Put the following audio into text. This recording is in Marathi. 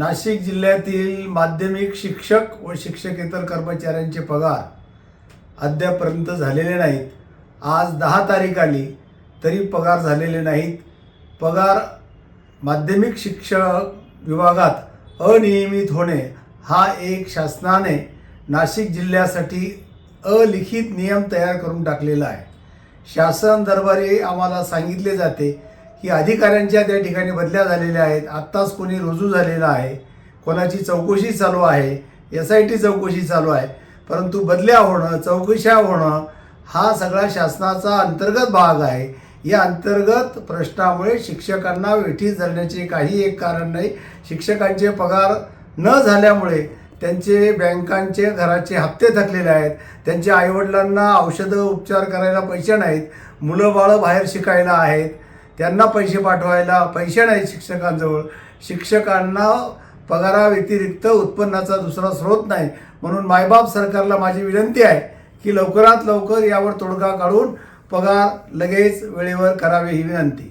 नाशिक जिल्ह्यातील माध्यमिक शिक्षक व शिक्षकेतर कर्मचाऱ्यांचे पगार अद्यापर्यंत झालेले नाहीत. आज दहा तारीख आली तरी पगार झालेले नाहीत. पगार माध्यमिक शिक्षक विभागात अनियमित होणे हा एक शासनाने नाशिक जिल्ह्यासाठी अलिखित नियम तयार करून टाकलेला आहे. शासन दरबारी आम्हाला सांगितले जाते की अधिकाऱ्यांच्या त्या ठिकाणी बदल्या झालेल्या आहेत. आत्ताच कोणी रुजू झालेला आहे. कोणाची चौकशी चालू आहे. एस आय टी चौकशी चालू आहे. परंतु बदल्या होणं चौकशा होणं हा सगळा शासनाचा अंतर्गत भाग आहे. या अंतर्गत प्रश्नामुळे शिक्षकांना वेठीस धरण्याचे काही एक कारण नाही. शिक्षकांचे पगार न झाल्यामुळे त्यांचे बँकांचे घराचे हप्ते थकलेले आहेत. त्यांच्या आईवडिलांना औषधं उपचार करायला पैसे नाहीत. मुलं बाळं बाहेर शिकायला आहेत. त्यांना पैसे पाठवायला पैसे नाहीत शिक्षकांजवळ. शिक्षकांना पगाराव्यतिरिक्त उत्पन्नाचा दुसरा स्रोत नाही. म्हणून मायबाप सरकारला माझी विनंती आहे की लवकरात लवकर यावर तोडगा काढून पगार लगेच वेळेवर करावे ही विनंती.